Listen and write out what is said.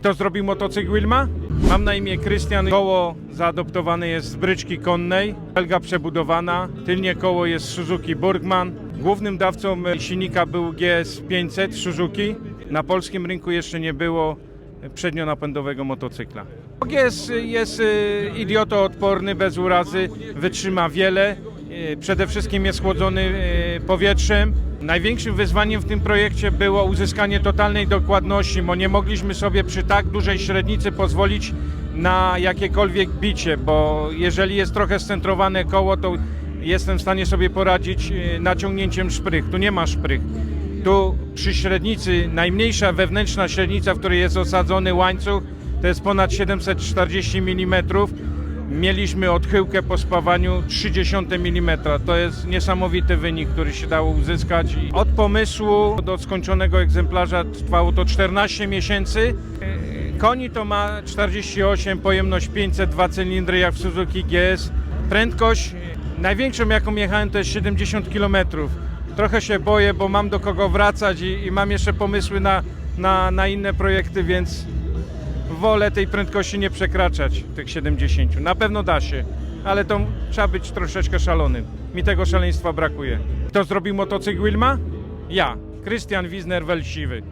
Kto zrobił motocykl Wilma? Mam na imię Krystian. Koło zaadoptowane jest z bryczki konnej. Felga przebudowana. Tylnie koło jest Suzuki Burgman. Głównym dawcą e, silnika był GS 500 Suzuki. Na polskim rynku jeszcze nie było przednionapędowego motocykla. GS jest e, idiotoodporny, bez urazy, wytrzyma wiele. E, Przede wszystkim jest chłodzony powietrzem. Największym wyzwaniem w tym projekcie było uzyskanie totalnej dokładności, bo nie mogliśmy sobie przy tak dużej średnicy pozwolić na jakiekolwiek bicie, bo jeżeli jest trochę scentrowane koło, to jestem w stanie sobie poradzić e, naciągnięciem szprych. Tu nie ma szprych. Tu przy średnicy, najmniejsza wewnętrzna średnica, w której jest osadzony łańcuch, to jest ponad 740 mm. Mieliśmy odchyłkę po spawaniu 30 mm. To jest niesamowity wynik, który się dało uzyskać. Od pomysłu do skończonego egzemplarza trwało to 14 miesięcy. E, Koni to ma 48, pojemność 502 cylindry jak w Suzuki GS. Prędkość e, największą jaką jechałem to jest 70 km. Trochę się boję, bo mam do kogo wracać i, i mam jeszcze pomysły na, na, na inne projekty, więc wolę tej prędkości nie przekraczać, tych 70. Na pewno da się, ale to trzeba być troszeczkę szalonym. Mi tego szaleństwa brakuje. Kto zrobił motocykl Wilma? Ja, Krystian Wisner Welsiwy.